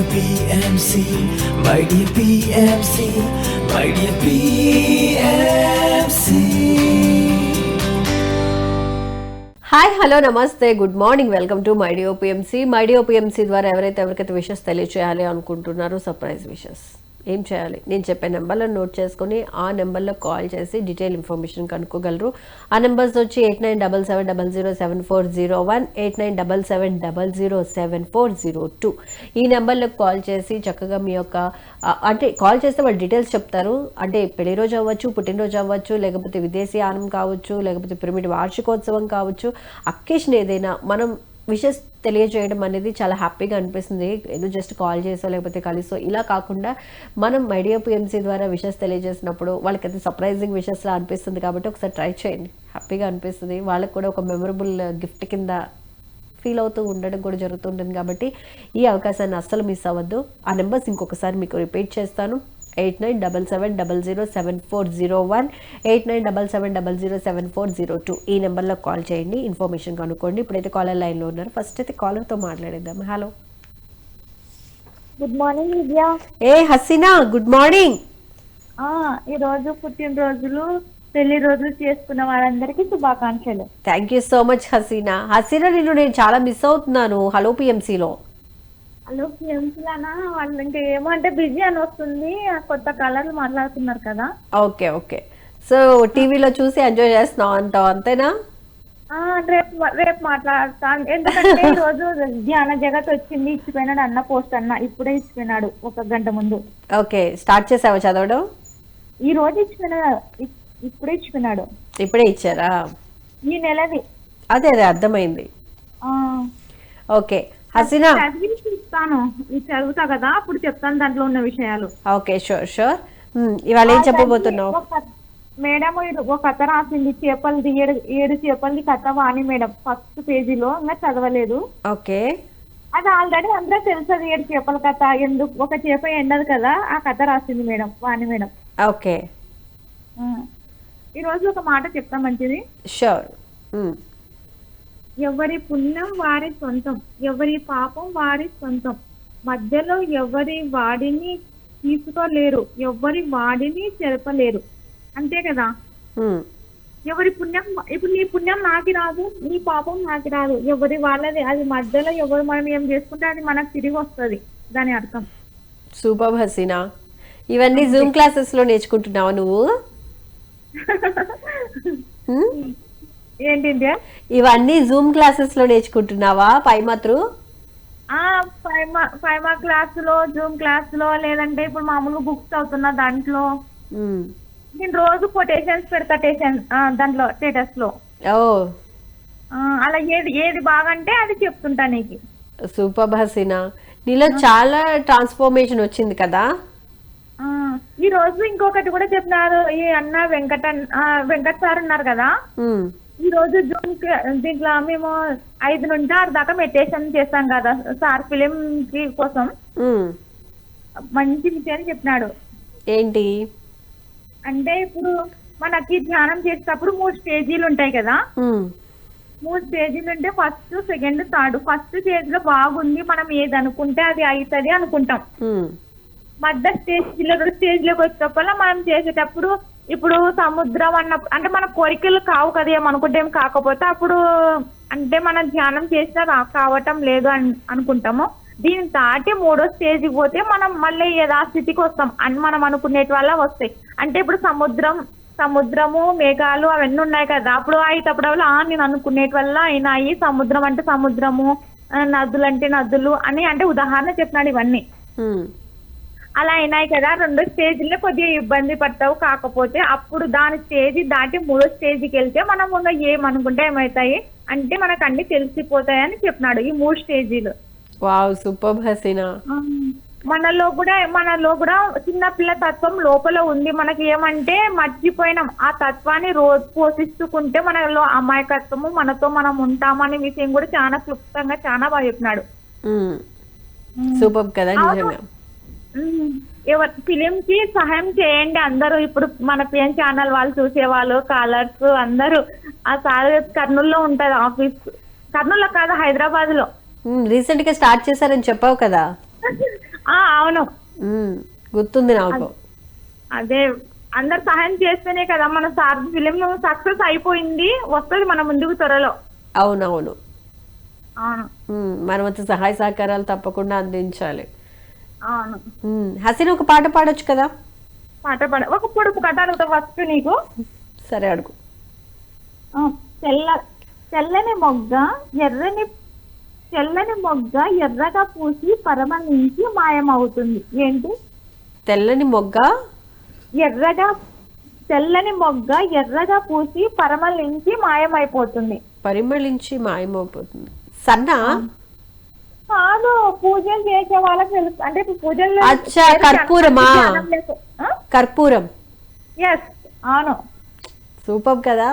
dear PMC, my dear PMC, my dear PMC. Hi hello నమస్తే good morning welcome to my dear PMC my dear PMC ద్వారా ఎవరైతే ఎవరికైతే wishes తెలియచేయాలి అనుకుంటున్నారో surprise wishes ఏం చేయాలి? నేను చెప్పే నెంబర్లను నోట్ చేసుకొని ఆ నెంబర్లో కాల్ చేసి డీటెయిల్ ఇన్ఫర్మేషన్ కనుక్కోగలరు. ఆ నెంబర్స్ వచ్చి eight nine double seven double zero seven four zero one eight nine double seven double zero seven four zero two. ఈ నెంబర్లకు కాల్ చేసి చక్కగా మీ యొక్క అంటే కాల్ చేస్తే వాళ్ళు డీటెయిల్స్ చెప్తారు. అంటే పెళ్ళి రోజు అవ్వచ్చు పుట్టినరోజు అవ్వచ్చు లేకపోతే విదేశీ ఆనం కావచ్చు లేకపోతే పిరమిడ్ వార్షికోత్సవం కావచ్చు. అకేషన్ ఏదైనా మనం విషెస్ తెలియజేయడం అనేది చాలా హ్యాపీగా అనిపిస్తుంది. ఏదో జస్ట్ కాల్ చేసో లేకపోతే కలిసో ఇలా కాకుండా మనం మైడియా పిఎంసీ ద్వారా విషెస్ తెలియజేసినప్పుడు వాళ్ళకి అది సర్ప్రైజింగ్ విషెస్లా అనిపిస్తుంది కాబట్టి ఒకసారి ట్రై చేయండి. హ్యాపీగా అనిపిస్తుంది. వాళ్ళకి కూడా ఒక మెమరబుల్ గిఫ్ట్ కింద ఫీల్ అవుతూ ఉండడం కూడా జరుగుతుంటుంది కాబట్టి ఈ అవకాశాన్ని అస్సలు మిస్ అవ్వద్దు. ఆ నెంబర్స్ ఇంకొకసారి మీకు రిపీట్ చేస్తాను. Eight nine double seven double zero seven four zero one eight nine double seven double zero seven four zero two ఈ నెంబర్లో కాల్ చేయండి ఇన్ఫర్మేషన్ కనుక్కోండి. ఇప్పుడైతే కాలర్ లైన్లో ఉన్నారు. ఫస్ట్ అయితే కాలర్తో మాట్లాడేద్దాం. హలో గుడ్ మార్నింగ్ విద్య ఏ హసీనా గుడ్ మార్నింగ్ ఆ, ఈ రోజు పుట్టినరోజులు పెళ్ళి రోజులు చేసుకున్న వాళ్ళందరికీ శుభాకాంక్షలు. Thank you so much Haseena. Haseena నిన్ను నేను చాలా మిస్ అవుతున్నాను. హలో పిఎంసీలో హలో ఎంసలానా వాళ్ళు ఇంకా ఏమో అంటే బిజీ అని వస్తుంది. కొత్త కలర్లు మాట్లాడుతున్నారు కదా. Okay okay. సో టీవీలో చూసి ఎంజాయ్ చేస్తున్నావు అంటావు అంతేనా? ఆ రేపు రేపు మాట్లాడతాను ఎందుకంటే ఈ రోజు ధ్యాన జగత్ వచ్చింది ఇచ్చిపోయినాడు అన్న పోస్ట్ అన్న. ఇప్పుడే ఇచ్చిపోయినాడు ఒక గంట ముందు. ఓకే స్టార్ట్ చేసావా చదవడం? ఈ రోజు ఇచ్చిపోయినాడు ఇ- ఇప్పుడే ఇచ్చిపోయినాడు. ఇప్పుడే ఇచ్చారా? ఈ నెలది. అదే అదే అర్థమైంది. ఆ, ఓకే. హసీనా. ఇది చదువుతా కదా అప్పుడు చెప్తాను దాంట్లో ఉన్న విషయాలు. Okay sure sure. ఇవాళ ఏం చెప్పబోతున్నావు? మేడం ఒక కథ రాసింది చేపలది ఏడు ఏడు చేపలది కథ వాణి మేడం. ఫస్ట్ పేజీలో ఇంకా చదవలేదు. ఓకే. అది ఆల్రెడీ అందరూ తెలుసు అది ఏడు చేపల కథ. ఎందుకు ఒక చేప ఎండదు కదా ఆ కథ రాసింది మేడం వాణి మేడం. ఓకే. ఈ రోజు ఒక మాట చెప్తా మంచిది. షూర్. ఎవరి పుణ్యం వారి సొంతం ఎవరి పాపం వారి సొంతం మధ్యలో ఎవరి వాడిని తీసుకోలేరు. ఎవరి వాడిని చెరపలేరు. అంతే కదా? ఎవరి పుణ్యం ఇప్పుడు నీ పుణ్యం నాకి రాదు నీ పాపం నాకి రాదు. ఎవరి వాళ్ళది. అది మధ్యలో ఎవరు మనం ఏం చేసుకుంటే అది మనకు తిరిగి వస్తుంది. దాని అర్థం. సూపర్ హసీనా. ఇవన్నీ జూమ్ క్లాసెస్లో నేర్చుకుంటున్నావా నువ్వు? ఏంటి ఇవన్నీ జూమ్ క్లాసెస్లో నేర్చుకుంటున్నావా పైమాత్రు ఆ ఫైవ్ మా ఫైవ్ మా క్లాస్లో జూమ్ క్లాస్లో లేదంటే ఇప్పుడు మామూలుగా బుక్స్ అవుతున్నా దాంట్లో. నేను రోజు కొటేషన్స్ పెడతా టేషన్ దాంట్లో స్టేటస్లో. అలా ఏది ఏది బాగంటే అది చెప్తుంటా నీకు. సూపర్ హసీనా నీలో చాలా ట్రాన్స్ఫర్మేషన్ వచ్చింది కదా? ఈ రోజు ఇంకొకటి కూడా చెప్పినారు ఈ అన్న వెంకట వెంకట్ సార్ ఉన్నారు కదా? ఈ రోజు జూమ్ దీంట్లో మేము ఐదు నుంచి ఆరు దాకా మెడిటేషన్ చేస్తాం కదా సార్ ఫిలిం కి కోసం. మంచి విషయం చెప్పినాడు ఏంటి అంటే ఇప్పుడు మనకి ధ్యానం చేసేటప్పుడు మూడు స్టేజీలు ఉంటాయి కదా. మూడు స్టేజీలు ఉంటే ఫస్ట్ సెకండ్ థర్డ్ ఫస్ట్ స్టేజ్లో బాగుంది మనం ఏది అనుకుంటే అది అవుతుంది అనుకుంటాం. మధ్య స్టేజ్లో స్టేజ్లోకి వచ్చేటప్పుడు మనం చేసేటప్పుడు ఇప్పుడు సముద్రం అన్న అంటే మన కోరికలు కావు కదా ఏమనుకుంటే ఏం కాకపోతే అప్పుడు అంటే మనం ధ్యానం చేసినా రా- కావటం లేదు అని అనుకుంటాము. దీన్ని దాటి మూడో స్టేజ్ పోతే మనం మళ్ళీ యథాస్థితికి వస్తాం అని మనం అనుకునేటి వల్ల వస్తాయి. అంటే ఇప్పుడు సముద్రం సముద్రము మేఘాలు అవన్నీ ఉన్నాయి కదా అప్పుడు అయ్యేటప్పుడు ఆ నేను అనుకునేటి వల్ల అయినాయి. సముద్రం అంటే సముద్రము నదులు అంటే నదులు అని అంటే ఉదాహరణ చెప్పినాడు ఇవన్నీ. అలా అయినాయి కదా రెండో స్టేజ్లో కొద్దిగా ఇబ్బంది పడతావు. కాకపోతే అప్పుడు దాని స్టేజ్ దాటి మూడో స్టేజ్కి వెళ్తే మనం ఇంకా ఏమనుకుంటే ఏమవుతాయి? అంటే మనకు అన్ని తెలిసిపోతాయి అని చెప్పినాడు ఈ మూడు స్టేజీలు. Wow super Hasina. మనలో కూడా మనలో కూడా చిన్న పిల్ల తత్వం లోపల ఉంది. మనకి ఏమంటే మర్చిపోయినాం. ఆ తత్వాన్ని రోజు పోషిస్తుకుంటే మనలో అమాయకత్వము మనతో మనం ఉంటామనే విషయం కూడా చాలా క్లుప్తంగా చాలా బాగా చెప్పినాడు. సూపర్ కదా నిజంగా. ఎవరి ఫిలిం కి సహాయం చేయండి అందరూ. ఇప్పుడు మన పిఎన్ ఛానల్ వాళ్ళు చూసేవాళ్ళు కాలర్స్ అందరూ. ఆ సార్ కర్నూలులో ఉంటది ఆఫీస్. కర్నూలులో కాదు హైదరాబాద్లో రీసెంట్గా స్టార్ట్ చేశారని చెప్పావు కదా? ఆ, అవును. గుర్తుంది నాకు. అదే అందరు సహాయం చేస్తేనే కదా మన సార్ ఫిలిం సక్సెస్ అయిపోయింది వస్తుంది మన ముందుకు త్వరలో. అవునవును. మనం వచ్చి సహాయ సహకారాలు తప్పకుండా అందించాలి. అవును. హసీన్ ఒక పాట పాడొచ్చు కదా? పాట పాడ ఒక పొడుపు కథ అడుగుతా ఫస్ట్ నీకు. సరే అడుగు. ఆ, తెల్ల తెల్లని మొగ్గ ఎర్రని తెల్లని మొగ్గ ఎర్రగా పూసి పరమనించి మాయమవుతుంది. ఏంటి? తెల్లని మొగ్గ? ఎర్రగా తెల్లని మొగ్గ ఎర్రగా పూసి పరమలించి మాయమైపోతుంది. పరిమళించి మాయమైపోతుంది. సన్న కాదు పూజలు చేసే వాళ్ళకి తెలుసు. అంటే ఇప్పుడు పూజలు అచ్చా, కర్పూరమా? కర్పూరం. ఎస్ అవును. సూపర్ కదా.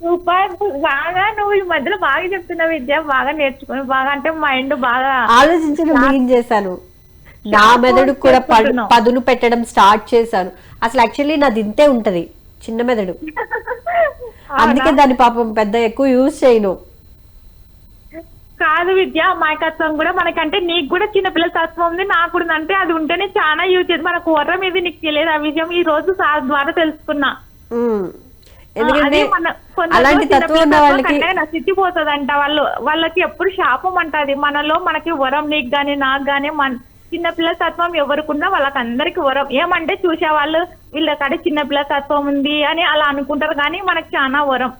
సూపర్. బాగా నువ్వు ఈ మధ్యలో బాగా చెప్తున్నావు విద్య బాగా నేర్చుకుని బాగా అంటే మైండ్ బాగా ఆలోచించడం బిగిన్ చేశాను? నా మెదడు కూడా. పదును పెట్టడం స్టార్ట్ చేశాను. అసలు యాక్చువల్లీ నాది ఇంతే ఉంటది చిన్న మెదడు. అందుకే దాని పాపం పెద్ద ఎక్కువ యూజ్ చేయను. కాదు విద్య అమాయకత్వం కూడా మనకంటే నీకు కూడా చిన్నపిల్లల తత్వం ఉంది నాకు కూడా. అంటే అది ఉంటేనే చాలా యూజ్ చేసి మన కూర మీద నీకు తెలియదు ఆ విషయం ఈ రోజు సార్ ద్వారా తెలుసుకున్నా. అలాంటి తత్వం ఉన్న వాళ్ళకి నశించిపోతుందంట. వాళ్ళు వాళ్ళకి ఎప్పుడు శాపం అంటది. మనలో మనకి వరం నీకు గాని నాకు గాని మన చిన్నపిల్లల తత్వం ఎవరికున్నా వాళ్ళకి అందరికి వరం. ఏమంటే చూసే వాళ్ళు వీళ్ళకాడ చిన్నపిల్లల తత్వం ఉంది అని అలా అనుకుంటారు కానీ మనకి చాలా వరం.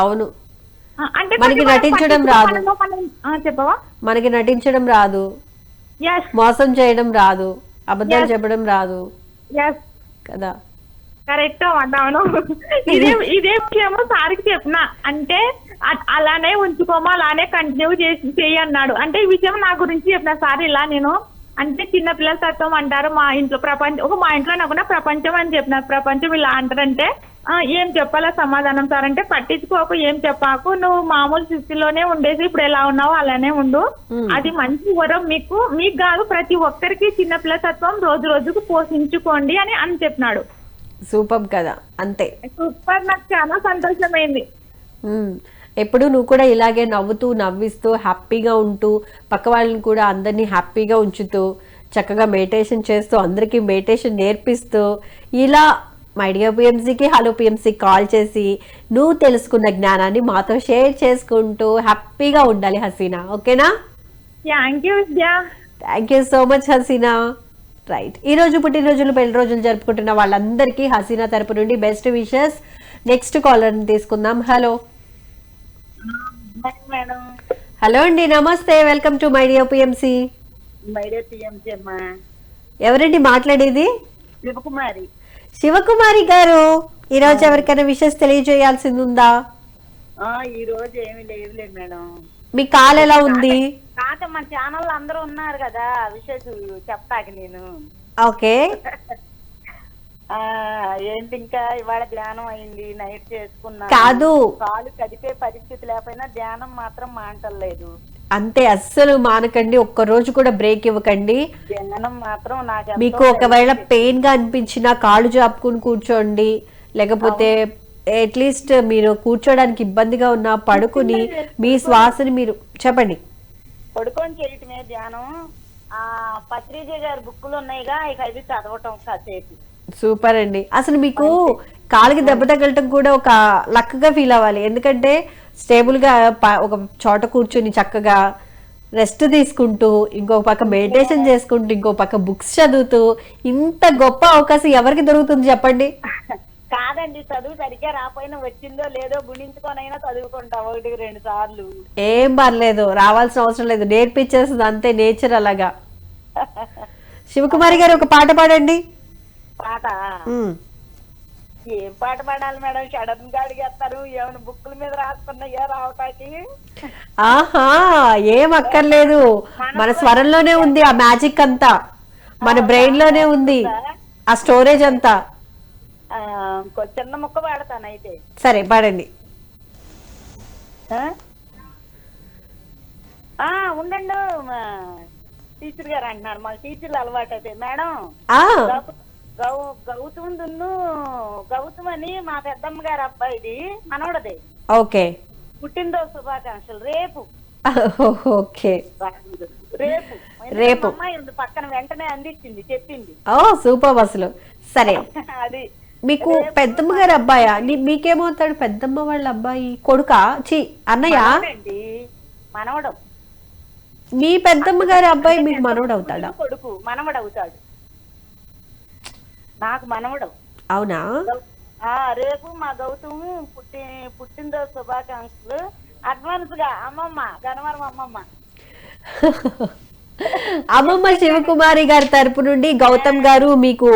అవును. అంటే మనకి నటించడం రాదు. చెప్పవా? మనకి నటించడం రాదు. మోసం చేయడం రాదు. అబద్ధాలు. చెప్పడం రాదు. కదా? కరెక్ట్ అవును ఇదే ఇదే విషయము సార్కి చెప్పిన. అంటే అలానే ఉంచుకోమా అలానే కంటిన్యూ చేసి చేయి అన్నాడు. అంటే ఈ విషయం నా గురించి చెప్పిన సార్ ఇలా నేను. అంటే చిన్న పిల్లల తత్వం అంటారు మా ఇంట్లో ప్రపంచం ఒక మా ఇంట్లో నాకున్న ప్రపంచం అని చెప్పిన. ప్రపంచం ఇలా అంటారంటే "ఆ, ఏం చెప్పాలా సమాధానం సార్? అంటే పట్టించుకోకు ఏం చెప్పాకు? నువ్వు మామూలు స్థితిలోనే ఉండేసి ఇప్పుడు ఎలా ఉన్నావో అలానే ఉండు. అది మంచి వరం మీకు. మీకు కాదు ప్రతి ఒక్కరికి చిన్న తత్వం రోజు రోజుకు పోషించుకోండి అని అని చెప్పినాడు. సూపర్ కదా అంతే. సూపర్ నాకు చాలా సంతోషమైంది. ఎప్పుడు నువ్వు కూడా ఇలాగే నవ్వుతూ నవ్విస్తూ హ్యాపీగా ఉంటూ పక్క వాళ్ళని కూడా అందరినీ హ్యాపీగా ఉంచుతూ చక్కగా మెడిటేషన్ చేస్తూ అందరికీ మెడిటేషన్ నేర్పిస్తూ ఇలా మై డియర్ పిఎంసీకి హలో పిఎంసీకి కాల్ చేసి నువ్వు తెలుసుకున్న జ్ఞానాన్ని మాతో షేర్ చేసుకుంటూ హ్యాపీగా ఉండాలి హసీనా ఓకేనా? Thank you thank you so much Haseena. Right ఈ రోజు పుట్టినరోజులు పెళ్ళి రోజులు జరుపుకుంటున్న వాళ్ళందరికీ హసీనా తరపు నుండి బెస్ట్ విషెస్. నెక్స్ట్ కాలర్ని తీసుకుందాం. హలో హలో అండి నమస్తే. Welcome to my dear PMC my dear PMC అమ్మా. ఎవరండి మాట్లాడేది? శివకుమారి శివకుమారి గారు ఈ రోజు ఎవరికైనా విషెస్ తెలియజేయాల్సింది ఉందా ఆ ఈ రోజు ఏమీ లేవులే మేడం. మీ కాల్ ఎలా ఉంది? కాక మన ఛానల్ అందరూ ఉన్నారు కదా విశేషాలు చెప్తాక నేను. ఓకే. ఆ ఏంటి ఇంకా ఇవాళ ధ్యానం అయింది నైట్ చేసుకున్నా కాదు. కాలు కదిపే పరిస్థితి లేకపోయినా ధ్యానం మాత్రం మాంటలేదు. అంతే అస్సలు మానకండి ఒక్క రోజు కూడా బ్రేక్ ఇవ్వకండి. మీకు ఒకవేళ పెయిన్గా అనిపించినా కాళ్ళు జాపుకుని కూర్చోండి. లేకపోతే అట్లీస్ట్ మీరు కూర్చోడానికి ఇబ్బందిగా ఉన్నా పడుకుని మీ శ్వాసని మీరు చెప్పండి. పడుకొని చేయటమే ధ్యానం. పత్రిజ గారి బుక్కులు ఉన్నాయిగా ఇక అవి చదవటం కాసేపు. సూపర్ అండి. అసలు మీకు కాలికి దెబ్బ తగలటం కూడా ఒక లక్గా ఫీల్ అవ్వాలి. ఎందుకంటే స్టేబుల్గా ప- ఒక చోట కూర్చొని చక్కగా రెస్ట్ తీసుకుంటూ ఇంకో పక్క మెడిటేషన్ చేసుకుంటూ ఇంకో పక్క బుక్స్ చదువుతూ ఇంత గొప్ప అవకాశం ఎవరికి దొరుకుతుంది చెప్పండి? కాదండి చదువు సరిగ్గా రాపోయినా వచ్చిందో లేదో గుణించుకొనైనా చదువుకుంటా ఒకటి రెండు సార్లు. ఏం పర్లేదు రావాల్సిన అవసరం లేదు. నేర్పించేస్తుంది అంతే నేచర్ అలాగా. శివకుమారి గారు ఒక పాట పాడండి. పాట. ఏం పాట పాడాలి మేడం? షడన్గా అడిగేస్తారు. ఏమైనా బుక్కుల మీద రాసుకున్నాయా రావటానికి? ఆహా ఏం అక్కర్లేదు. మన స్వరంలోనే ఉంది ఆ మ్యాజిక్ అంతా. మన బ్రెయిన్లోనే ఉంది ఆ స్టోరేజ్ అంతా. చిన్న ముక్క పాడతాను అయితే. సరే పాడండి. ఉండండి. మా టీచర్ గారు అంటున్నారు మాకు టీచర్లు అలవాటు అయితే మేడం గౌ- గౌ గౌతమ్ అని మా పెద్దమ్మ గారు అబ్బాయిది మనవడది. ఓకే. పుట్టినరోజు శుభాకాంక్షలు. రేపు. ఓకే. రేపు. రేపు. అమ్మాయి ఉంది పక్కన వెంటనే అందించింది చెప్పింది. ఓ సూపర్ అసలు. సరే. అది. మీకు పెద్దమ్మ గారి అబ్బాయా నీ- మీకేమవుతాడు? పెద్దమ్మ వాళ్ళ అబ్బాయి కొడుకా? చి అన్నయ్య? మనవడండి మనవడం. మీ పెద్దమ్మ గారి అబ్బాయి మీకు మనవడు అవుతాడా కొడుకు మనవడు అవుతాడు నాకు మనవడు. అవునా? రేపు మా గౌతము పుట్టి పుట్టినరోజు శుభాకాంక్షలు. అడ్వాన్స్గా అమ్మమ్మ గనవరం అమ్మమ్మ. అమ్మమ్మ శివకుమారి గారి తరపు నుండి గౌతమ్ గారు మీకు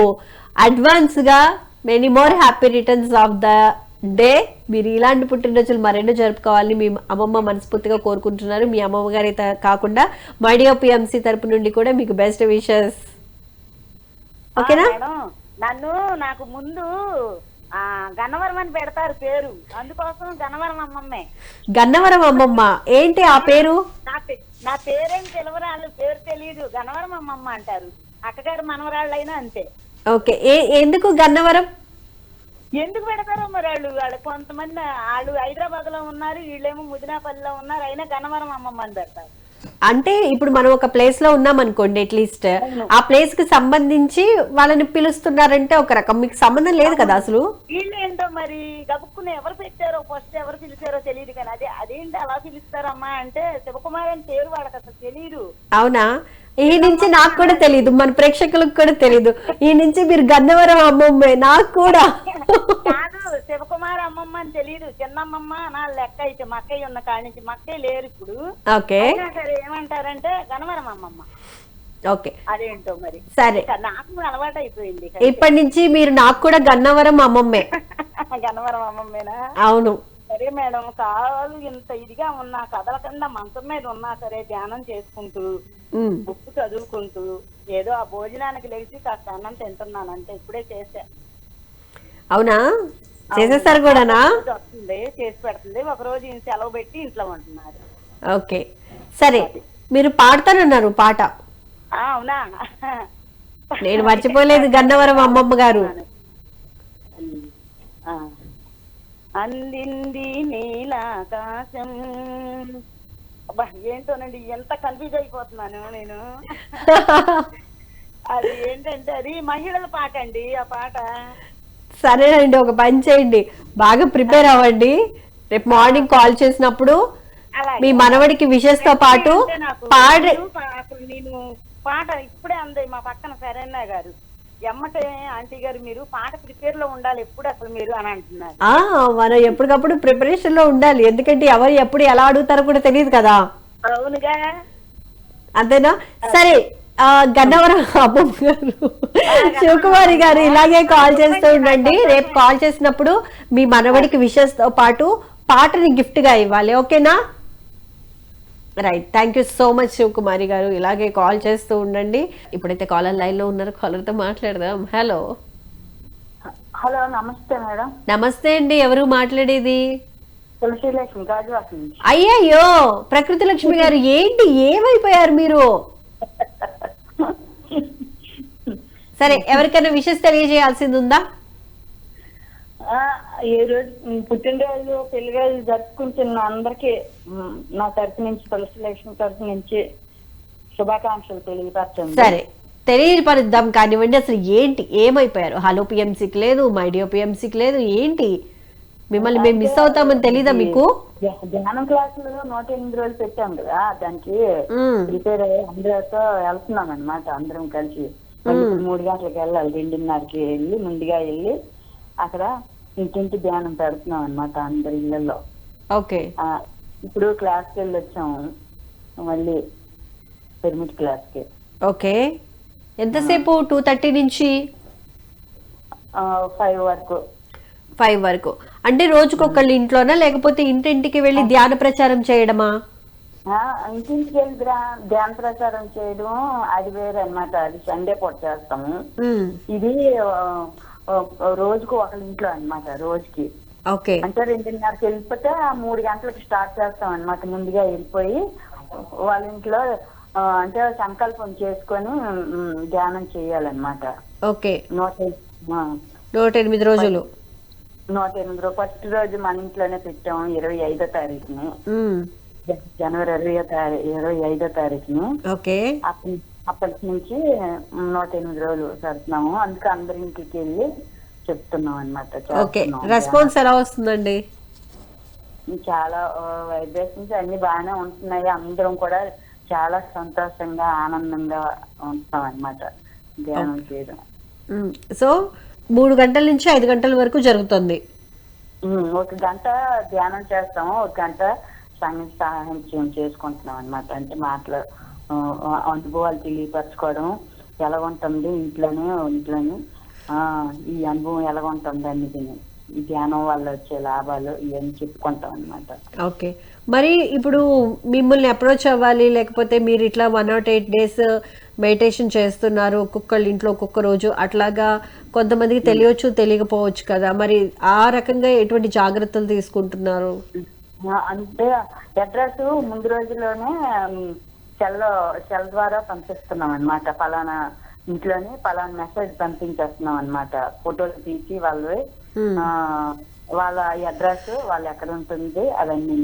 అడ్వాన్స్గా many more happy returns of the day మీరు ఇలాంటి పుట్టినరోజులు మరెన్నో జరుపుకోవాలని మీ అమ్మమ్మ మనస్ఫూర్తిగా కోరుకుంటున్నారు. మీ అమ్మమ్మ గారి కాకుండా మైడియో పిఎంసి తరపు నుండి కూడా మీకు బెస్ట్ విషెస్ ఓకేనా? నన్ను నాకు ముందు ఆ గన్నవరం అని పెడతారు పేరు. అందుకోసం గన్నవరం అమ్మమ్మే. గన్నవరం అమ్మమ్మ. ఏంటి ఆ పేరు? నా పేరేం పిలవరాళ్ళు పేరు తెలియదు గన్నవరం అమ్మమ్మ అంటారు. అక్కగారు మనవరాళ్ళు అయినా అంతే. ఓకే. ఎందుకు గన్నవరం? ఎందుకు పెడతారో మరి వాళ్ళు? వాళ్ళు కొంతమంది వాళ్ళు హైదరాబాద్లో ఉన్నారు వీళ్ళేమో ముదినాపల్లిలో ఉన్నారు అయినా గన్నవరం అమ్మమ్మ అని పెడతారు. అంటే ఇప్పుడు మనం ఒక ప్లేస్లో ఉన్నాం అనుకోండి అట్లీస్ట్ ఆ ప్లేస్కి సంబంధించి వాళ్ళని పిలుస్తున్నారంటే ఒక రకం. మీకు సంబంధం లేదు కదా అసలు? వీళ్ళు ఏంటో మరి గబుక్కుని ఎవరు పెట్టారో ఫస్ట్ ఎవరు పిలిచారో తెలియదు కానీ అదే అదేంటి అలా పిలుస్తారమ్మా అంటే శివకుమార్ అని పేరు వాళ్ళకి అసలు తెలియదు అవునా? ఈ నుంచి నాకు కూడా తెలియదు మన ప్రేక్షకులకు కూడా తెలియదు ఈ నుంచి మీరు గన్నవరం అమ్మమ్మే నాకు కూడా. కాదు శివకుమార్ అమ్మమ్మ అని తెలియదు చిన్నమ్మమ్మ నా లెక్క అయితే మా అక్కయ్య ఉన్న కాడి నుంచి మా అక్కయ్య లేరు ఇప్పుడు. ఓకే. సరే ఏమంటారంటే గనవరం అమ్మమ్మ. ఓకే. అదేంటో మరి. సరే. నాకు అలవాటు అయిపోయింది ఇప్పటి నుంచి మీరు నాకు కూడా గన్నవరం అమ్మమ్మే. గనవరం అమ్మమ్మేనా? అవును. సరే మేడం కాలు ఇంత ఇదిగా ఉన్నా కదలకుండా మంచం మీద ఉన్నా సరే ధ్యానం చేసుకుంటూ. బుక్ చదువుకుంటూ ఏదో ఆ భోజనానికి లేచి కాస్త అన్నం తింటున్నాను. అంటే ఇప్పుడే చేసా. అవునా? చేసేసారు కూడానా? వస్తుంది చేసి పెడుతుంది. ఒక రోజు సెలవు పెట్టి ఇంట్లో ఉంటున్నారు. ఓకే. సరే మీరు పాడతానన్నారు పాట. ఆ, అవునా? నేను మర్చిపోలేదు గన్నవరం అమ్మమ్మ గారు. ఆ. అందింది నీలాకాశం. అబ్బా ఏంటోనండి ఎంత కన్ఫ్యూజ్ అయిపోతున్నాను నేను. అది ఏంటంటే అది మహిళల పాట అండి ఆ పాట. సరేనండి ఒక పని చేయండి. బాగా ప్రిపేర్ అవ్వండి. రేపు మార్నింగ్ కాల్ చేసినప్పుడు. మీ మనవడికి విషెస్తో పాటు పాడి నేను పాట ఇప్పుడే అంది మా పక్కన సరైన గారు. ఎమ్మటే ఆంటీ గారు మీరు పాట ప్రిపేర్లో ఉండాలి ఎప్పుడు అసలు మీరు అని అంటున్నారు. ఆ మనం ఎప్పటికప్పుడు ప్రిపరేషన్లో ఉండాలి. ఎందుకంటే ఎవరు ఎప్పుడు ఎలా అడుగుతారో కూడా తెలియదు కదా. అవునుగా. అంతేనా? సరే గన్నవరం అమ్మమ్మ గారు శివకుమారి గారు ఇలాగే కాల్ చేస్తూ ఉండండి. రేపు కాల్ చేసినప్పుడు మీ మనవడికి విషెస్తో పాటు పాటని గిఫ్ట్గా ఇవ్వాలి. ఓకేనా? Right thank you so much Sivakumari గారు. ఇలాగే కాల్ చేస్తూ ఉండండి. ఇప్పుడైతే కాలర్ లైన్లో ఉన్నారు caller తో మాట్లాడదాం. హలో హలో నమస్తే మేడం. నమస్తే అండి. ఎవరు మాట్లాడేది? తులసి లక్ష్మి గాజువాక నుంచి. అయ్యయ్యో! ప్రకృతి లక్ష్మి గారు ఏంటి? ఏమైపోయారు మీరు? సరే ఎవరికైనా విషెస్ తెలియజేయాల్సింది ఉందా ఈ రోజు పుట్టినరోజు పెళ్ళి రోజు జరుపుకుంటున్న అందరికి నా తరపు నుంచి తులసి లక్ష్మి తరపు నుంచి శుభాకాంక్షలు తెలియపరచండి. సరే తెలియపరుద్దాం కానివ్వండి అసలు ఏంటి ఏమైపోయారు? హలో పిఎంసీకి లేదు మైడియో పిఎంసీకి లేదు ఏంటి? మిమ్మల్ని మేము మిస్ అవుతామని తెలీదా మీకు? ధ్యా- ధ్యానం క్లాసులు నూట ఎనిమిది రోజులు పెట్టాం కదా దానికి. ప్రిపేర్ అయ్యి అందరితో వెళ్తున్నాం అనమాట అందరం కలిసి. మూడు గంటలకు వెళ్ళాలి రెండున్నరకి వెళ్ళి ముందుగా వెళ్ళి అక్కడ ఇంటింటి ధ్యానం పెడుతున్నాం అనమాట అందరి ఇళ్ళలో ఓకే. ఇప్పుడు క్లాస్కి వెళ్ళి వచ్చాము మళ్ళీ పిరమిడ్ క్లాస్కి ఓకే. ఎంతసేపు? టూ థర్టీ నుంచి? ఫైవ్ వరకు. ఫైవ్ వరకు. అంటే రోజుకొకళ్ళు ఇంట్లోనా? లేకపోతే ఇంటింటికి వెళ్ళి ధ్యాన ప్రచారం చేయడమా? ఇంటింటికి వెళ్ళి ధ్యా- ధ్యాన ప్రచారం చేయడం అది వేరే అన్నమాట అది సండే పూట చేస్తాము. ఇది రోజుకు ఒకళ్ళ ఇంట్లో అన్నమాట రోజుకి. ఓకే. అంటే రెండున్నరకి వెళ్ళిపోతే ఆ మూడు గంటలకు స్టార్ట్ చేస్తాం అన్నమాట ముందుగా వెళ్ళిపోయి వాళ్ళ ఇంట్లో అంటే సంకల్పం చేసుకొని ధ్యానం చేయాలన్నమాట. ఓకే. నూట నూట ఎనిమిది రోజులు. నూట ఎనిమిది రూ- ఫస్ట్ రోజు మన ఇంట్లోనే పెట్టాము ఇరవై ఐదో తారీఖుని. జనవరి ఇరవై తారీఖు ఇరవై ఐదో తారీఖుని. ఓకే. అప్పటి అప్పటి నుంచి నూట ఎనిమిది రోజులు చదువుతున్నాము. అందుకే అందరి ఇంటికి వెళ్ళి చెప్తున్నాం అనమాట ఓకే రెస్పాన్స్ ఎలా వస్తుందండి? చాలా వైబ్రేషన్స్ అన్ని బాగానే ఉంటున్నాయి. అందరం కూడా చాలా సంతోషంగా ఆనందంగా ఉంటున్నాం అనమాట ధ్యానం చేయడం. సో మూడు గంటల నుంచి ఐదు గంటల వరకు జరుగుతుంది. ఒక గంట ధ్యానం చేస్తాము. ఒక గంట సంగీత సాహిత్యం చేసుకుంటున్నాం అనమాట అంటే మాటలు ఆ, అనుభవాలు తెలియపరచుకోవడం ఎలా ఉంటుంది ఇంట్లోనే ఇంట్లోనే ఆ, ఈ అనుభవం ఎలా ఉంటుంది అనేది ఈ ధ్యానం వల్ల వచ్చే లాభాలు ఇవన్నీ చెప్పుకుంటాం అనమాట ఓకే. మరి ఇప్పుడు మిమ్మల్ని అప్రోచ్ అవ్వాలి లేకపోతే మీరు ఇట్లా one nought eight days meditation చేస్తున్నారు ఒక్కొక్కళ్ళ ఇంట్లో ఒక్కొక్క రోజు అట్లాగా కొంతమందికి తెలియచ్చు తెలియకపోవచ్చు కదా. మరి ఆ రకంగా ఎటువంటి జాగ్రత్తలు తీసుకుంటున్నారు? అంటే అడ్రస్ ముందు రోజుల్లోనే సెల్ సెల్ ద్వారా పంపిస్తున్నాం అనమాట పలానా ఇంట్లోనే పలానా మెసేజ్ పంపించేస్తున్నాం అనమాట ఫోటోలు తీసి వాళ్ళవి ఆ, వాళ్ళ అడ్రస్ వాళ్ళు ఎక్కడ ఉంటుంది అవన్నీ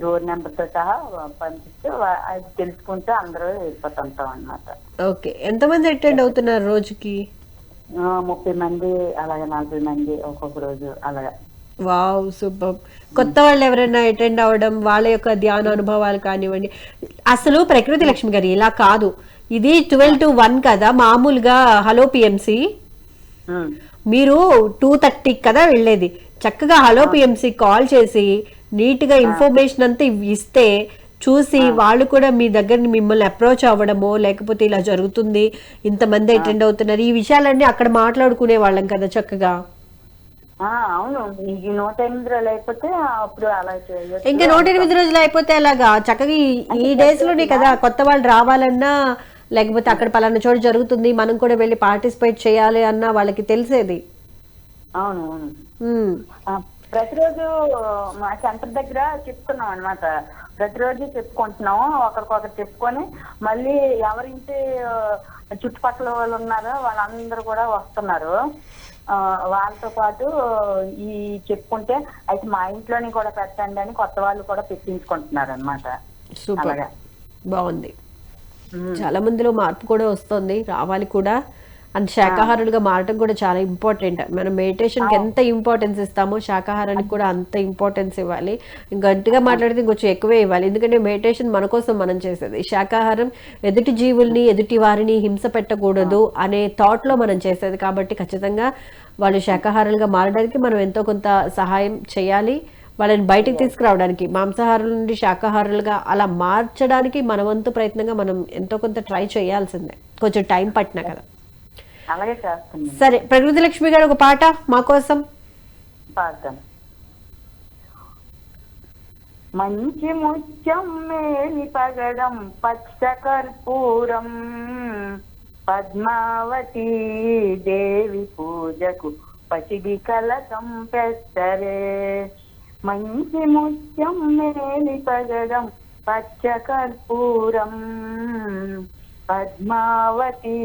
డోర్ నెంబర్తో సహా పంపిస్తే అది తెలుసుకుంటే అందరూ వెళ్ళిపోతుంటాం అనమాట ఓకే. ఎంతమంది అటెండ్ అవుతున్నారు రోజుకి? ముప్పై మంది అలాగే నలభై మంది ఒక్కొక్క రోజు అలాగా. Wow super. కొత్త వాళ్ళు ఎవరైనా అటెండ్ అవ్వడం వాళ్ళ యొక్క ధ్యాన అనుభవాలు కానివ్వండి. అసలు ప్రకృతి లక్ష్మి గారు ఇలా కాదు. ఇది ట్వెల్వ్ టు వన్ కదా మామూలుగా హలో పిఎంసి. మీరు టూ థర్టీకి కదా వెళ్ళేది. చక్కగా హలో పిఎంసి కాల్ చేసి నీట్గా ఇన్ఫర్మేషన్ అంతా ఇస్తే చూసి వాళ్ళు కూడా మీ దగ్గర మిమ్మల్ని అప్రోచ్ అవ్వడమో లేకపోతే ఇలా జరుగుతుంది ఇంతమంది అటెండ్ అవుతున్నారు ఈ విషయాలన్నీ అక్కడ మాట్లాడుకునే వాళ్ళం కదా చక్కగా. అవును. ఈ నూట ఎనిమిది రోజులు అయిపోతే అప్పుడు అలా చేయొచ్చు. ఇంకా నూట ఎనిమిది రోజులు అయిపోతే అలాగా? చక్కగా ఈ- ఈ డేస్లోనే కదా కొత్త వాళ్ళు రావాలన్నా లేకపోతే అక్కడ పలానా చోటు జరుగుతుంది మనం కూడా వెళ్ళి పార్టిసిపేట్ చేయాలి అన్న వాళ్ళకి తెలిసేది. అవును అవును. ఉమ్, ఆ, ప్రతిరోజు మా సెంటర్ దగ్గర చెప్తున్నాం అనమాట ప్రతిరోజు చెప్పుకుంటున్నాం ఒకరికొకరు చెప్పుకొని మళ్ళీ ఎవరింటి ఆ, చుట్టుపక్కల వాళ్ళు ఉన్నారో వాళ్ళందరూ కూడా వస్తున్నారు. వాళ్ళతో పాటు ఈ చెప్పుకుంటే అయితే మా ఇంట్లోని కూడా పెట్టండి అని కొత్త వాళ్ళు కూడా పెట్టించుకుంటున్నారు అనమాట సూపర్ బాగుంది. చాలా మందిలో మార్పు కూడా వస్తుంది. రావాలి కూడా. అండ్ శాకాహారులుగా మారటం కూడా చాలా ఇంపార్టెంట్. మనం మెడిటేషన్కి ఎంత ఇంపార్టెన్స్ ఇస్తామో శాకాహారానికి కూడా అంత ఇంపార్టెన్స్ ఇవ్వాలి. గట్టిగా మాట్లాడితే ఇంకొంచెం ఎక్కువే ఇవ్వాలి. ఎందుకంటే మెడిటేషన్ మన కోసం మనం చేసేది. శాకాహారం ఎదుటి జీవుల్ని ఎదుటి వారిని హింస పెట్టకూడదు అనే థాట్లో మనం చేసేది కాబట్టి ఖచ్చితంగా వాళ్ళు శాకాహారులుగా మారడానికి మనం ఎంతో కొంత సహాయం చేయాలి. వాళ్ళని బయటికి తీసుకురావడానికి మాంసాహారుల నుండి శాకాహారులుగా అలా మార్చడానికి మన వంతు ప్రయత్నంగా మనం ఎంతో కొంత ట్రై చేయాల్సిందే. కొంచెం టైం పట్టినా కదా. అలాగే సరే ప్రకృతి లక్ష్మి గారు ఒక పాట మా కోసం? పాడతాను. మంచి ముత్యం మేలి పగడం పచ్చ కర్పూరం పద్మావతి దేవి పూజకు పసిడి కలసం పెట్టరే మంచి ముత్యం మేలి పగడం పచ్చ కర్పూరం పద్మావతి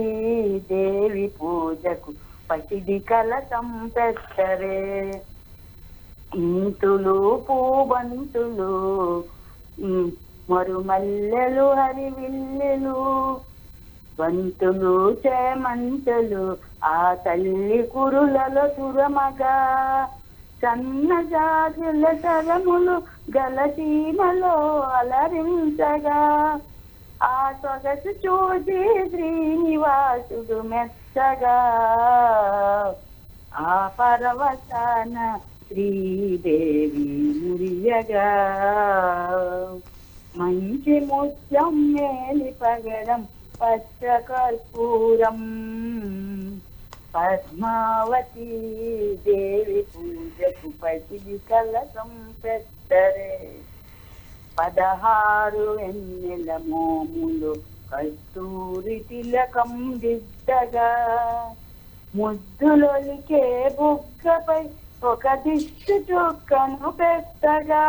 దేవి పూజకు పసిడి కలసం పెట్టరే ఇంతులు పూబంతులు మరుమల్లెలు హరివిల్లెలు బంతులు చేమంతులు ఆ తల్లి కురులలో తురమగా సన్నజాజుల తరములు గలసీమలో అలరించగా. సొగసు చూసి శ్రీనివాసుడు మెచ్చగా ఆ పరవశాన శ్రీదేవి మురియగా. మంచి ముత్యం మేలి పగడం పచ్చ కర్పూరం పద్మావతి దేవి పూజకు పసిది కలసం పెట్టరే పదహారు ఎన్నెల మోములు కస్తూరి తిలకం దిద్దగా. ముద్దులొలికే బుగ్గపై ఒక దిష్టి చుక్కను పెద్దగా.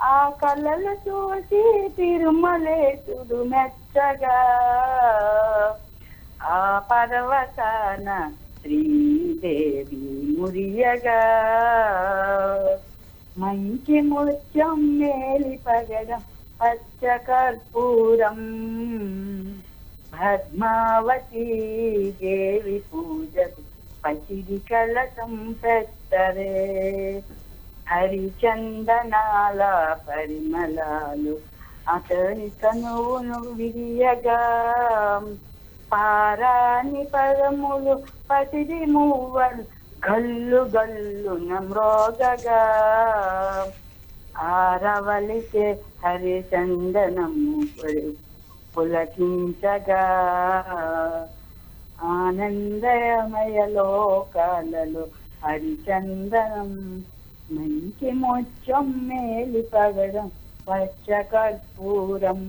ఆ కళ్ళలు చూసి తిరుమలేసుడు మెచ్చగా. ఆ పర్వతాన శ్రీదేవి మురియగా. మంచి ముత్యం మేలి పగడం పచ్చ కర్పూరం పద్మావతి దేవి పూజకు పసిడి కలసం పెట్టరే హరిచందనాల పరిమళాలు అతని కనువును విరియగా. పారాని పదములు పసిడి మూవలు గల్లు గల్లు మ్రోగగా. ఆరవలికే హరిచందనము పులి- పులకించగా. ఆనందమయ లోకాలలో హరిచందనం మంచి ముత్యం మేలి పగడం పచ్చ కర్పూరం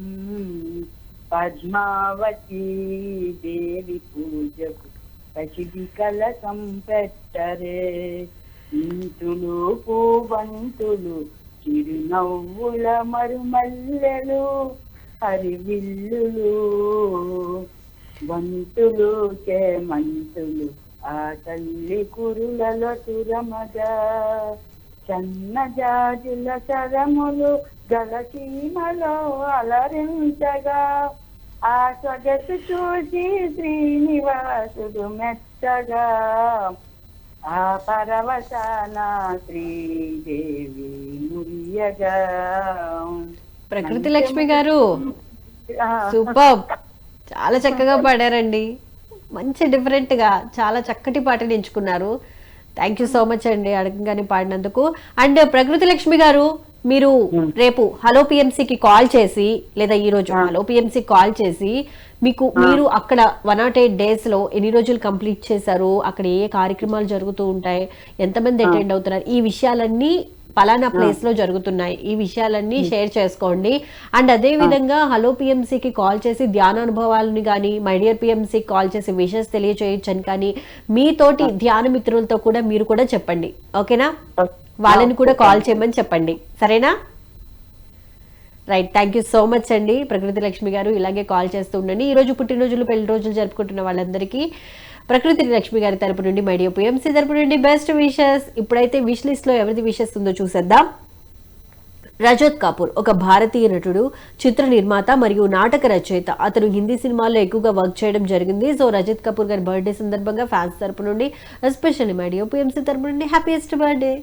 పద్మావతి దేవి పూజకు పసిడి కలసం పెట్టరే ఇంతులు పూవంతులు చిరునవ్వుల మరుమల్లెలు హరివిల్లులు వంతులు చేమంతులు ఆ తల్లి కురులలో తురమగా సన్నజాజుల సరములు గలసీమలో అలరించగా. ఆ సొగసు చూసి శ్రీనివాసుడు మెచ్చగా ఆ పరవశాన శ్రీదేవి మురియగా. ప్రకృతి లక్ష్మి గారు సూపర్. చాలా చక్కగా పాడారండి. మంచి డిఫరెంట్గా చాలా చక్కటి పాటని ఎంచుకున్నారు. థ్యాంక్ యూ సో మచ్ అండి అడగగానే పాడినందుకు. అండ్ ప్రకృతి లక్ష్మి గారు మీరు రేపు హలో పిఎంసికి కాల్ చేసి లేదా ఈ రోజు హలో పిఎంసి కాల్ చేసి మీకు మీరు అక్కడ వన్ నాట్ ఎయిట్ డేస్లో ఎన్ని రోజులు కంప్లీట్ చేశారు అక్కడ ఏ కార్యక్రమాలు జరుగుతూ ఉంటాయి ఎంతమంది అటెండ్ అవుతున్నారు ఈ విషయాలన్నీ పలానా ప్లేస్లో జరుగుతున్నాయి. ఈ విషయాలన్నీ షేర్ చేసుకోండి. అండ్ అదే విధంగా హలో పిఎంసి కి కాల్ చేసి ధ్యాన అనుభవాలని కానీ మై డియర్ పిఎంసి కాల్ చేసి విషెస్ తెలియచేయచ్చని కానీ మీతోటి ధ్యాన మిత్రులతో కూడా మీరు కూడా చెప్పండి. ఓకేనా? వాళ్ళని కూడా కాల్ చేయమని చెప్పండి. సరేనా? Right thank you so much అండి. ప్రకృతి లక్ష్మి గారు ఇలాగే కాల్ చేస్తూ ఉండండి. ఈ రోజు పుట్టినరోజులు పెళ్ళి రోజులు జరుపుకుంటున్న వాళ్ళందరికీ ప్రకృతి లక్ష్మి గారి తరపు నుండి మైడియో పిఎంసీ తరపు నుండి బెస్ట్ విషెస్. ఇప్పుడైతే విష్ లిస్ట్లో ఎవరిది విషెస్ ఉందో చూసేద్దాం. రజత్ కపూర్ ఒక భారతీయ నటుడు చిత్ర నిర్మాత మరియు నాటక రచయిత. అతను హిందీ సినిమాల్లో ఎక్కువగా వర్క్ చేయడం జరిగింది. సో రజత్ కపూర్ గారి బర్త్డే సందర్భంగా ఫ్యాన్స్ తరపు నుండి ఎస్పెషల్లీ మైడియో పిఎంసీ తరపు నుండి happiest birthday.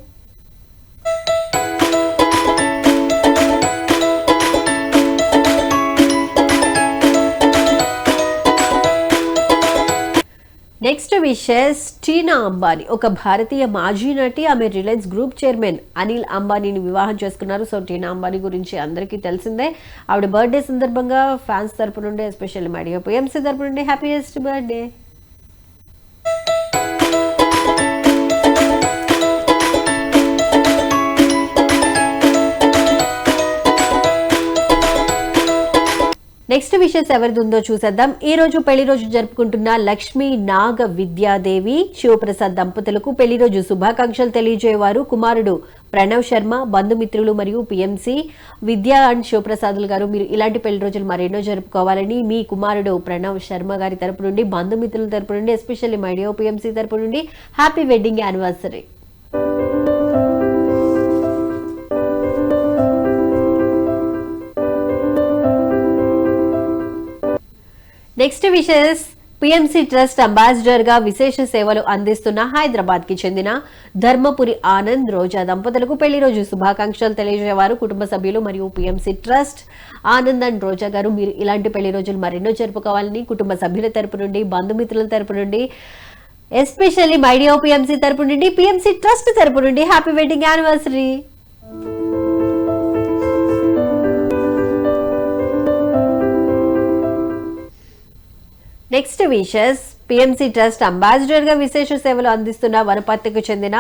Next wishes Tina Ambani ఒక భారతీయ మాజీ నటి ఆమె రిలయన్స్ గ్రూప్ చైర్మన్ అనిల్ అంబానీని వివాహం చేసుకున్నారు. సో టీనా అంబానీ గురించి అందరికీ తెలిసిందే. ఆవిడ బర్త్డే సందర్భంగా ఫ్యాన్స్ తరపు నుండి ఎస్పెషల్లీ మడియో పిఎంసీ తరపు నుండి హ్యాపీయెస్ట్ బర్త్డే. నెక్స్ట్ విషయస్ ఎవరిది ఉందో చూసేద్దాం. ఈ రోజు పెళ్ళి రోజు జరుపుకుంటున్న లక్ష్మీ నాగ విద్యాదేవి శివప్రసాద్ దంపతులకు పెళ్ళి రోజు శుభాకాంక్షలు తెలియజేయవారు కుమారుడు ప్రణవ్ శర్మ బంధుమిత్రులు మరియు పిఎంసి విద్యా అండ్ శివప్రసాదులు గారు. మీరు ఇలాంటి పెళ్ళి రోజులు మరెన్నో జరుపుకోవాలని మీ కుమారుడు ప్రణవ్ శర్మ గారి తరపు నుండి బంధుమిత్రుల తరపు నుండి ఎస్పెషల్లీ మైడియో పిఎంసి తరపు నుండి happy wedding anniversary. Next wishes PMC trust అంబాసిడర్గా విశేష సేవలు అందిస్తున్న హైదరాబాద్కి చెందిన ధర్మపురి ఆనంద్ రోజా దంపతులకు పెళ్ళి రోజు శుభాకాంక్షలు తెలియజేవారు కుటుంబ సభ్యులు మరియు PMC trust Anand and Roja గారు మీరు ఇలాంటి పెళ్ళి రోజులు మరెన్నో జరుపుకోవాలని కుటుంబ సభ్యుల తరపు నుండి బంధుమిత్రుల తరపు నుండి ఎస్పెషల్లీ మైడియో పిఎంసీ తరపు నుండి పిఎంసి ట్రస్ట్ తరపు నుండి happy wedding anniversary. Next wishes PMC trust అంబాసిడర్గా విశేష సేవలు అందిస్తున్న వనపర్తికి చెందిన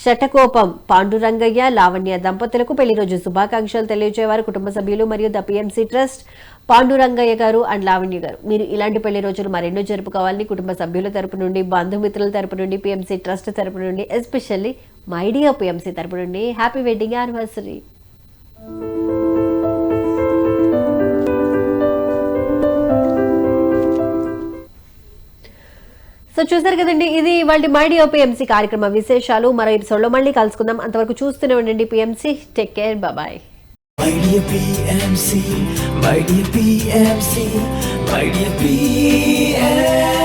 శటకోపం పాండురంగయ్య లావణ్య దంపతులకు పెళ్ళి రోజు శుభాకాంక్షలు తెలియజేవారు కుటుంబ సభ్యులు మరియు ద పిఎంసి ట్రస్ట్ పాండురంగయ్య గారు అండ్ లావణ్య గారు. మీరు ఇలాంటి పెళ్ళి రోజులు మరెన్నో జరుపుకోవాలని కుటుంబ సభ్యుల తరపు నుండి బంధుమిత్రుల తరపు నుండి పిఎంసి ట్రస్ట్ తరపు నుండి ఎస్పెషల్లీ మైడియా పిఎంసి తరపు నుండి హ్యాపీ వెడ్డింగ్ యానివర్సరీ సో చూసారు కదండి ఇది వాళ్ళ మైడియో పిఎంసీ కార్యక్రమ. విశేషాలు మరో ఎపిసోడ్లో మళ్ళీ కలుసుకుందాం. అంతవరకు చూస్తూనే ఉండండి PMC take care bye My dear PMC, my dear PMC, my dear PMC.